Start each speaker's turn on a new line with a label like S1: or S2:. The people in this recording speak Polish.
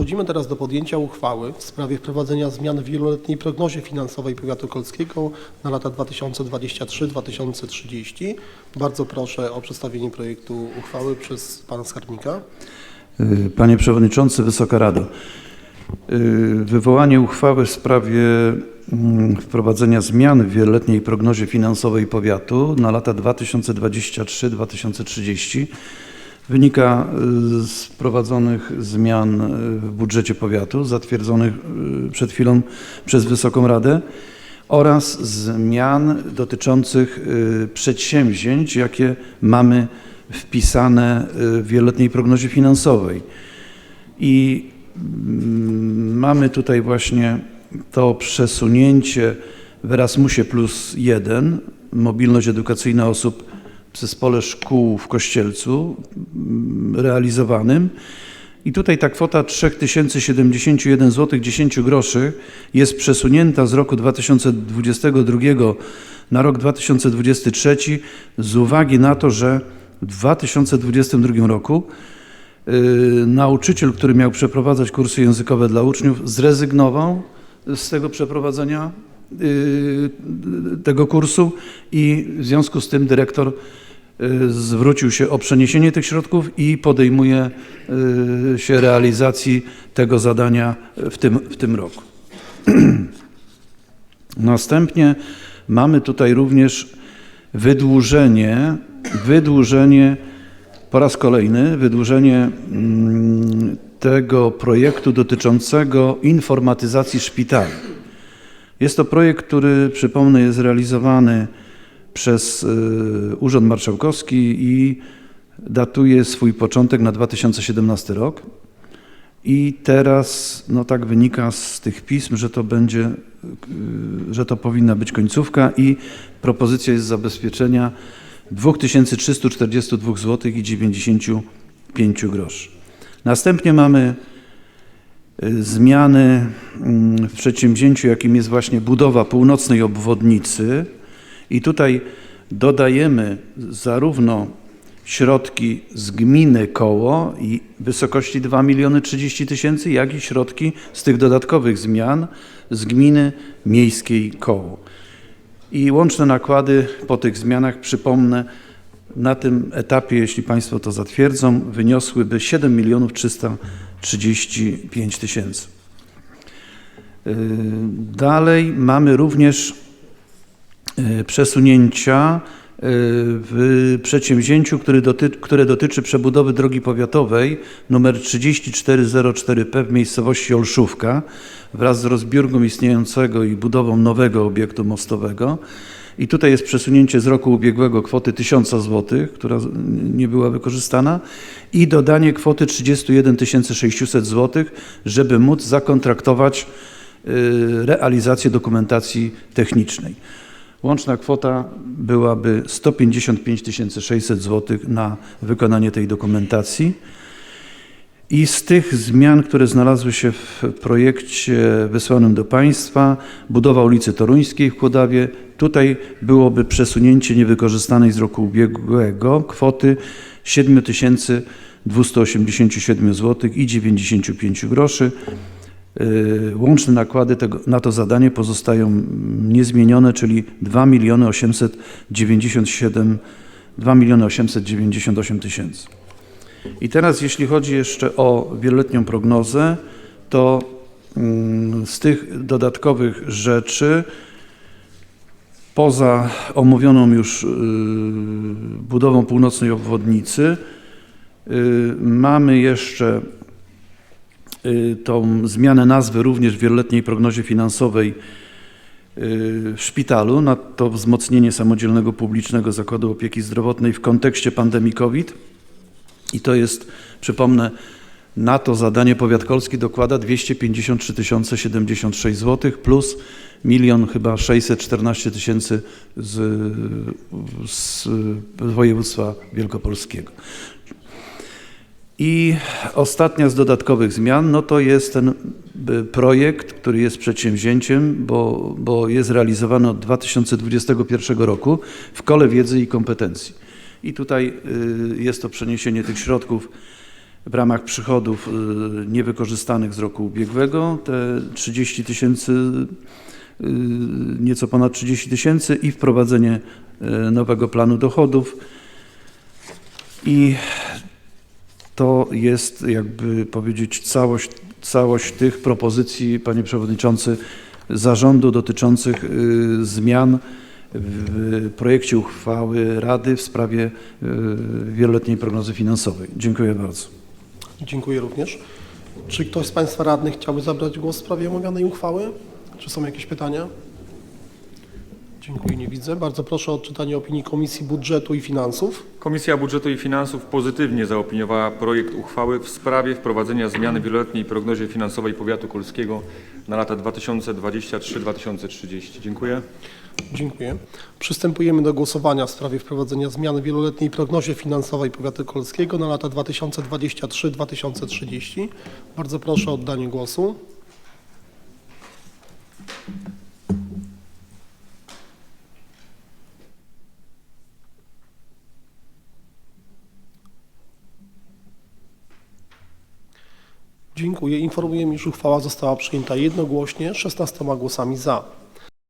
S1: Przechodzimy teraz do podjęcia uchwały w sprawie wprowadzenia zmian w wieloletniej prognozie finansowej powiatu kolskiego na lata 2023-2030. Bardzo proszę o przedstawienie projektu uchwały przez pana skarbnika.
S2: Y, Panie Przewodniczący, Wysoka Rado. Y, Wywołanie uchwały w sprawie mm, wprowadzenia zmian w wieloletniej prognozie finansowej powiatu na lata 2023-2030 wynika y, z wprowadzonych zmian y, w budżecie powiatu zatwierdzonych y, przed chwilą przez Wysoką Radę oraz zmian dotyczących przedsięwzięć, jakie mamy wpisane w wieloletniej prognozie finansowej. I mm, mamy tutaj właśnie to przesunięcie w Erasmusie plus jeden, mobilność edukacyjna osób zespole szkół w Kościelcu mm, realizowanym. I tutaj ta kwota 3071 zł 10 groszy jest przesunięta z roku 2022 na rok 2023 z uwagi na to, że w 2022 roku y, nauczyciel, który miał przeprowadzać kursy językowe dla uczniów, zrezygnował z tego przeprowadzenia tego kursu i w związku z tym dyrektor y, zwrócił się o przeniesienie tych środków i podejmuje y, się realizacji tego zadania w tym, w tym roku. Następnie mamy tutaj również wydłużenie, wydłużenie po raz kolejny, wydłużenie mm, tego projektu dotyczącego informatyzacji szpitali. Jest to projekt, który, przypomnę, jest realizowany przez y, Urząd Marszałkowski i datuje swój początek na 2017 rok. I teraz, no tak wynika z tych pism, że to będzie, y, że to powinna być końcówka i propozycja jest zabezpieczenia 2342 zł i 95 groszy. Następnie mamy zmiany mm, w przedsięwzięciu, jakim jest właśnie budowa północnej obwodnicy i tutaj dodajemy zarówno środki z gminy Koło i wysokości 2 miliony 30 tysięcy, jak i środki z tych dodatkowych zmian z gminy miejskiej Koło. I łączne nakłady po tych zmianach, przypomnę, na tym etapie, jeśli Państwo to zatwierdzą, wyniosłyby 7 milionów 335 tysięcy. Yy, Dalej mamy również yy, przesunięcia yy, w przedsięwzięciu, które, doty, które dotyczy przebudowy drogi powiatowej nr 3404P w miejscowości Olszówka wraz z rozbiórką istniejącego i budową nowego obiektu mostowego. I tutaj jest przesunięcie z roku ubiegłego kwoty 1000 zł, która nie była wykorzystana i dodanie kwoty 31 600 zł, żeby móc zakontraktować y, realizację dokumentacji technicznej. Łączna kwota byłaby 155 600 zł na wykonanie tej dokumentacji. I z tych zmian, które znalazły się w projekcie wysłanym do Państwa, budowa ulicy Toruńskiej w Kłodawie, tutaj byłoby przesunięcie niewykorzystanej z roku ubiegłego kwoty 7287 zł i 95 groszy. Yy, Łączne nakłady tego, na to zadanie pozostają niezmienione, czyli 2 miliony 897 2 miliony 898 tysięcy. I teraz jeśli chodzi jeszcze o wieloletnią prognozę, to mm, z tych dodatkowych rzeczy, poza omówioną już y, budową północnej obwodnicy, y, mamy jeszcze y, tą zmianę nazwy również w wieloletniej prognozie finansowej w szpitalu na to wzmocnienie samodzielnego publicznego zakładu opieki zdrowotnej w kontekście pandemii COVID. I to jest, przypomnę, na to zadanie powiat kolski dokłada 253 076 zł plus milion chyba 614 tysięcy z, z województwa wielkopolskiego. I ostatnia z dodatkowych zmian, no to jest ten projekt, który jest przedsięwzięciem, bo, bo jest realizowany od 2021 roku w Kole Wiedzy i Kompetencji. I tutaj y, jest to przeniesienie tych środków w ramach przychodów y, niewykorzystanych z roku ubiegłego, te 30 tysięcy, y, nieco ponad 30 tysięcy i wprowadzenie nowego planu dochodów. I to jest, jakby powiedzieć, całość, całość tych propozycji, panie przewodniczący, zarządu dotyczących zmian w projekcie uchwały Rady w sprawie y, wieloletniej prognozy finansowej. Dziękuję bardzo.
S1: Dziękuję również. Czy ktoś z Państwa radnych chciałby zabrać głos w sprawie omawianej uchwały? Czy są jakieś pytania? Dziękuję, nie widzę. Bardzo proszę o odczytanie opinii Komisji Budżetu i Finansów.
S3: Komisja Budżetu i Finansów pozytywnie zaopiniowała projekt uchwały w sprawie wprowadzenia zmiany wieloletniej prognozie finansowej powiatu kolskiego na lata 2023-2030. Dziękuję.
S1: Dziękuję. Przystępujemy do głosowania w sprawie wprowadzenia zmian w wieloletniej prognozie finansowej powiatu kolskiego na lata 2023-2030. Bardzo proszę o oddanie głosu. Dziękuję. Informuję, iż uchwała została przyjęta jednogłośnie 16 głosami za.